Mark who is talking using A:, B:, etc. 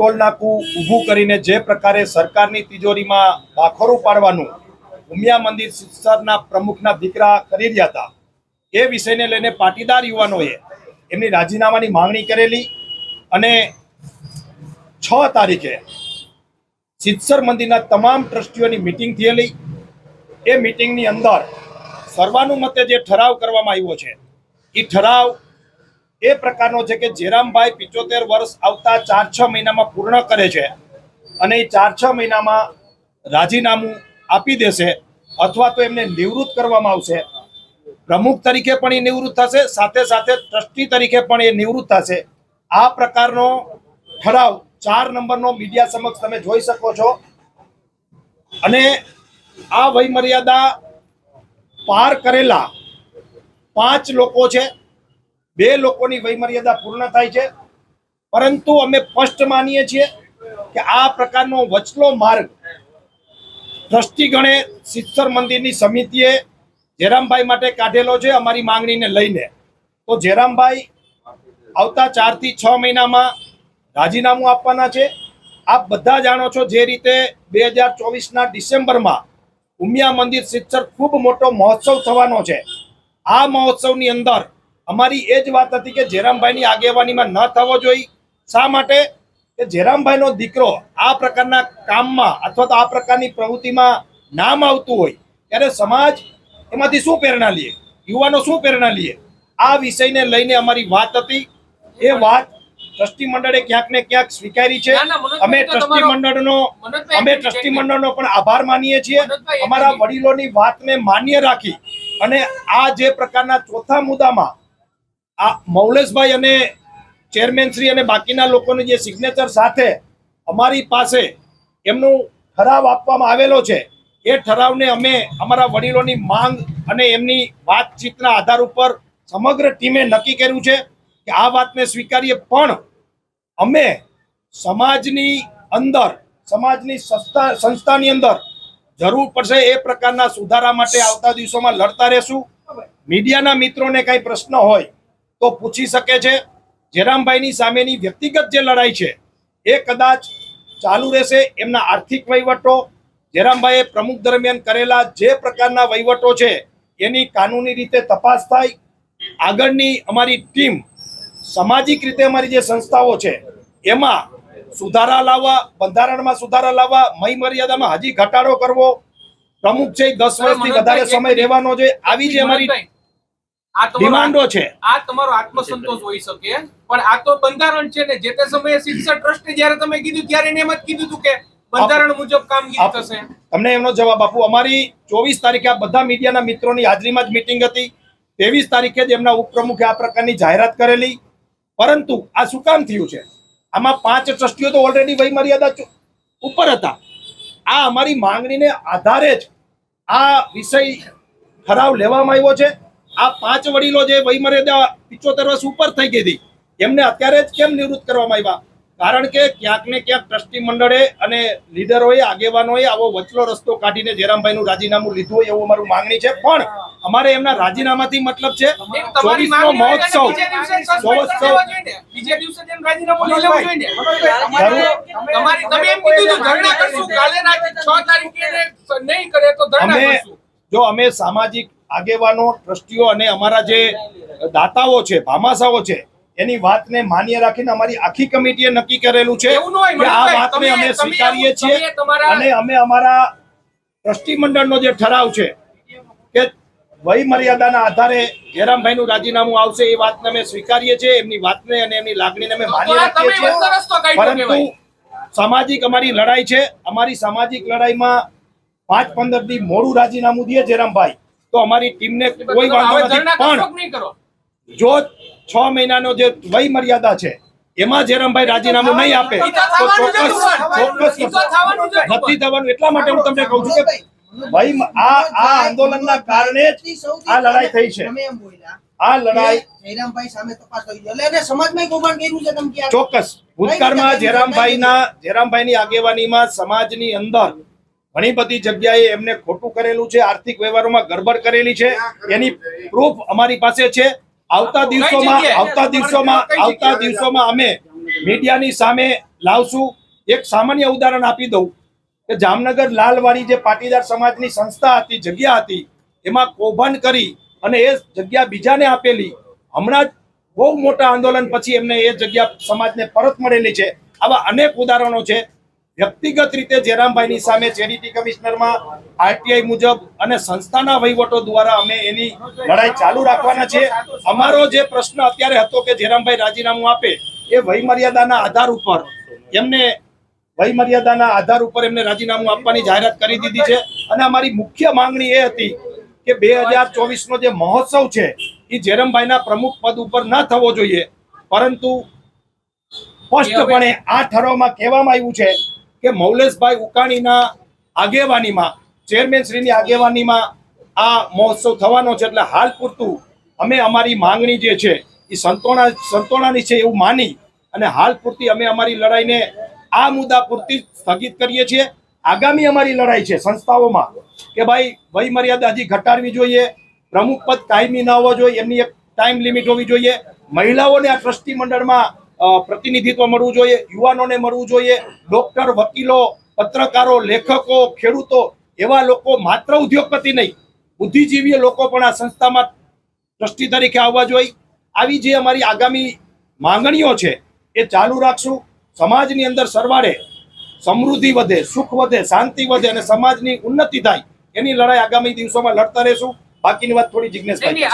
A: Toll નાકું ઊભું કરીને જે પ્રકારે સરકારની તિજોરીમાં બાખોરું પાડવાનું, ઉમિયા મંદિર શિક્ષણના પ્રમુખના દીકરા કરી રહ્યા હતા. એ વિષયને લઈને પાટીદાર યુવાનોએ એમની રાજીનામાની માંગણી કરેલી અને છ તારીખે સિદ્ધસર મંદિરના તમામ ટ્રસ્ટીઓની મિટિંગ થયેલી. એ મિટિંગની અંદર સર્વાનુમતે જે ઠરાવ કરવામાં આવ્યો છે એ ઠરાવ એ પ્રકારનો છે કે જેરામભાઈ પિચોતેર વર્ષ આવતા ચાર છ મહિનામાં પૂર્ણ કરે છે અને એ ચાર છ મહિનામાં રાજીનામું આપી દેશે અથવા તો એમને નિવૃત્ત કરવામાં આવશે. પ્રમુખ તરીકે પણ એ નિવૃત્ત થશે, સાથે સાથે ટ્રસ્ટી તરીકે પણ એ નિવૃત્ત થશે. આ પ્રકારનો ઠરાવ ચાર નંબરનો મીડિયા સમક્ષ તમે જોઈ શકો છો. અને આ વયમર્યાદા પાર કરેલા પાંચ લોકો છે. બે લોકોની વયમર્યાદા પૂર્ણ થાય છે. પરંતુ અમે સ્પષ્ટ માનીએ છીએ કે આ પ્રકારનો વચલો માર્ગ ટ્રસ્ટીગણે સિત્સર મંદિરની સમિતિએ જેરામભાઈ માટે કાઢેલો છે અમારી માંગણીને લઈને. તો જેરામભાઈ આવતા ચારથી છ મહિનામાં રાજીનામું આપવાના છે. આપ બધા જાણો છો જે રીતે બે હજાર ચોવીસના ડિસેમ્બરમાં ઉમિયા મંદિર સિત્સર ખૂબ મોટો મહોત્સવ થવાનો છે. આ મહોત્સવની અંદર અમારી એ જ વાત હતી કે જેરામભાઈની આગેવાનીમાં ન થવો જોઈએ. શા માટે? કે જેરામભાઈનો દીકરો આ પ્રકારના કામમાં અથવા તો આ પ્રકારની પ્રવૃત્તિમાં નામ આવતું હોય ત્યારે સમાજ એમાંથી શું પ્રેરણા લઈએ યુવાનો શું પ્રેરણા લઈએ આ વિષયને લઈને અમારી વાત હતી. એ વાત ટ્રસ્ટી મંડળે ક્યાંક ને ક્યાંક સ્વીકારી છે. અમે ટ્રસ્ટી મંડળનો અમે ટ્રસ્ટી મંડળનો પણ આભાર માનીએ છીએ. અમારા વડીલોની વાતને માન્ય રાખી અને આ જે પ્રકારના ચોથા મુદ્દામાં આ મૌલેશભાઈ અને ચેરમેન શ્રી અને બાકીના લોકોની જે સિગ્નેચર સાથે અમારી પાસે એમનું ઠરાવ આપવામાં આવેલો છે. એ ઠરાવને અમે અમારા વડીલોની માંગ અને એમની વાતચીતના આધાર ઉપર સમગ્ર ટીમે નક્કી કર્યું છે કે આ વાતને સ્વીકારીએ. પણ અમે સમાજની અંદર, સમાજની સંસ્થા, સંસ્થાની અંદર જરૂર પડશે એ પ્રકારના સુધારા માટે આવતા દિવસોમાં લડતા રહેશું. મીડિયાના મિત્રોને કંઈ પ્રશ્ન હોય તો પૂછી શકે છે. જયરામભાઈની સામેની વ્યક્તિગત જે લડાઈ છે એ કદાચ ચાલુ રહેશે એમના આર્થિક વહીવટો. જયરામભાઈએ પ્રમુખ દરમિયાન કરેલા જે પ્રકારના વહીવટો છે એની કાનૂની રીતે તપાસ થાય. આગળની અમારી ટીમ સામાજિક રીતે અમારી જે સંસ્થાઓ છે એમાં સુધારા લાવવા બંધારણમાં સુધારા લાવવા મય મર્યાદામાં હજી ઘટાડો કરવો. પ્રમુખ છે દસ વર્ષથી વધારે સમય રહેવાનો છે. આવી જે અમારી ડિમાન્ડો છે.
B: આ તમારો આત્મસંતોષ હોઈ શકે પણ આ તો બંધારણ છે ને જે તે સમયે શિક્ષણ ટ્રસ્ટે જ્યારે તમે કીધું ત્યારે એને એમ જ કીધું હતું કે બંધારણ મુજબ કામગીરી થશે.
A: તમને એમનો જવાબ આપું. અમારી ચોવીસ તારીખે આ બધા મીડિયાના મિત્રોની હાજરીમાં જ મિટિંગ હતી. ત્રેવીસ તારીખે જ એમના ઉપપ્રમુખે આ પ્રકારની જાહેરાત કરેલી. પરંતુ આ શું કામ થયું છે? આમાં પાંચ ટ્રસ્ટીઓ તો ઓલરેડી વય મર્યાદા ઉપર હતા. આ અમારી માંગણીને આધારે જ આ વિષય ઠરાવ લેવામાં આવ્યો છે. આ પાંચ વડીલો જે વયમર્યાદા પિચોતેર વર્ષ ઉપર થઈ ગઈ હતી એમને અત્યારે જ કેમ નિવૃત્ત કરવામાં આવ્યા કારણ કે ક્યાંક ને ક્યાંક ટ્રસ્ટી મંડળે અને લીડરોએ આગેવાનોએ આવો વચલો રસ્તો કાઢીને જયરામભાઈનું રાજીનામું લીધું હોય એવું અમારું માંગણી છે પણ અમારે એમના રાજીનામાથી મતલબ છે
B: એક તમારી
A: ચોવીસમો
B: માંગણી હોય તો
A: મહોત્સવ
B: બીજે દિવસે suspend કરી
A: મહોત્સવ.
B: દેવા જોઈએ ને. બીજે દિવસે જેમ રાજીનામું લઈ લેવું જોઈએ તમારી તમે એમ કીધું ધરણા કરશું કાલે રાતે છ તારીખે નહીં કરે તો ધરણા કરશું
A: જો અમે સામાજિક આગેવાનો ટ્રસ્ટીઓ અને અમારા જે દાતાઓ છે ભામાસાઓ છે એની વાતને માન્ય રાખીને અમારી આખી કમિટીએ નક્કી કરેલું છે કે આ વાતને અમે સ્વીકારીએ છીએ અને અમે અમારા ટ્રસ્ટી મંડળનો જે ઠરાવ છે કે વય મર્યાદાના આધારે જયરામભાઈનું રાજીનામું આવશે એ વાતને અમે સ્વીકારીએ છીએ એમની વાતને અને એમની લાગણીને અમે
B: માની
A: માન્ય રાખીએ છીએ. પરંતુ સામાજિક અમારી લડાઈ છે અમારી સામાજિક લડાઈમાં પાંચ પંદર દી મોડું રાજીનામું દે જયરામભાઈ. તો અમારી ટીમને કોઈ વાંધો નથી પણ
B: કે નહીં કરો
A: જો છ મહિનાનો જે વય મર્યાદા છે એમાં જેરામભાઈ રાજીનામું નહીં આપે
B: તો
A: ચોક્કસ ચોક્કસ. નથી થવાનું એટલા માટે હું તમને કહું છું કે ભાઈ આ આ આંદોલનના કારણે જ આ લડાઈ થઈ છે
C: તમે એમ બોલ્યા
A: આ લડાઈ
C: જયરામભાઈ સામે તપાસ કરી છે. એટલે એને સમાજમાં કૌભાંડ કર્યું છે તમે?
A: ચોક્કસ ભૂતકાળમાં જેરામભાઈના જેરામભાઈની આગેવાનીમાં સમાજની અંદર ઘણી બધી જગ્યાએ એમને ખોટું કરેલું છે આર્થિક વ્યવહારોમાં ગરબડ કરેલી છે. એની પ્રૂફ અમારી પાસે છે. આવતા દિવસોમાં આવતા દિવસોમાં આવતા દિવસોમાં અમે મીડિયાની સામે લાવશું. એક સામાન્ય ઉદાહરણ આપી દઉં કે જામનગર લાલવાડી જે પાટીદાર સમાજની સંસ્થા હતી જગ્યા હતી એમાં કૌભાંડ કરી અને એ જગ્યા બીજાને આપેલી. હમણાં જ બહુ મોટા આંદોલન પછી એમને એ જગ્યા સમાજને પરત મળેલી છે. આવા અનેક ઉદાહરણો છે. વ્યક્તિગત રીતે જયરામભાઈની સામે ચેરિટી કમિશનરમાં આરટીઆઈ મુજબ અને સંસ્થાના વહીવટો દ્વારા અમે એની લડાઈ ચાલુ રાખવાના છે અમારો જે પ્રશ્ન અત્યારે હતો કે જયરામભાઈ રાજીનામું આપે, એ વયમર્યાદાના આધાર ઉપર, એમને વયમર્યાદાના આધાર ઉપર એમને રાજીનામું આપવાની જાહેરાત કરી દીધી છે. અને અમારી મુખ્ય માંગણી એ હતી કે બે હજાર ચોવીસનો જે મહોત્સવ છે, એ જયરામભાઈના પ્રમુખ પદ ઉપર ન થવો જોઈએ. પરંતુ સ્પષ્ટપણે આ ઠરાવમાં કહેવામાં આવ્યું છે કે મૌલેશભાઈ ઉકાણીના આગેવાનીમાં, ચેરમેન શ્રીની આગેવાનીમાં આ મહોત્સવ થવાનો છે એટલે હાલ પૂરતું અમે અમારી માંગણી જે છે, એ સંતોણા સંતોણાની છે એવું માની અને હાલ પૂરતી અમે અમારી લડાઈને આ મુદ્દા પૂરતી સ્થગિત કરીએ છીએ. આગામી અમારી લડાઈ છે સંસ્થાઓમાં કે ભાઈ વય મર્યાદા હજી ઘટાડવી જોઈએ પ્રમુખ પદ કાયમી ન હોવો જોઈએ, એમની એક ટાઈમ લિમિટ હોવી જોઈએ. મહિલાઓને આ ટ્રસ્ટી મંડળમાં પ્રતિનિધિત્વ મળવું જોઈએ યુવાનોને મળવું જોઈએ ડોક્ટર વકીલો પત્રકારો લેખકો ખેડૂતો એવા લોકો માત્ર ઉદ્યોગપતિ નહીં બુદ્ધિજીવી લોકો પણ આ સંસ્થામાં ટ્રસ્ટી તરીકે આવવા જોઈએ. આવી જે અમારી આગામી માંગણીઓ છે એ ચાલુ રાખશું. સમાજની અંદર સરવાળે સમૃદ્ધિ વધે સુખ વધે શાંતિ વધે અને સમાજની ઉન્નતિ થાય એની લડાઈ આગામી દિવસોમાં લડતા રહેશું. બાકીની વાત થોડી
B: નહીં,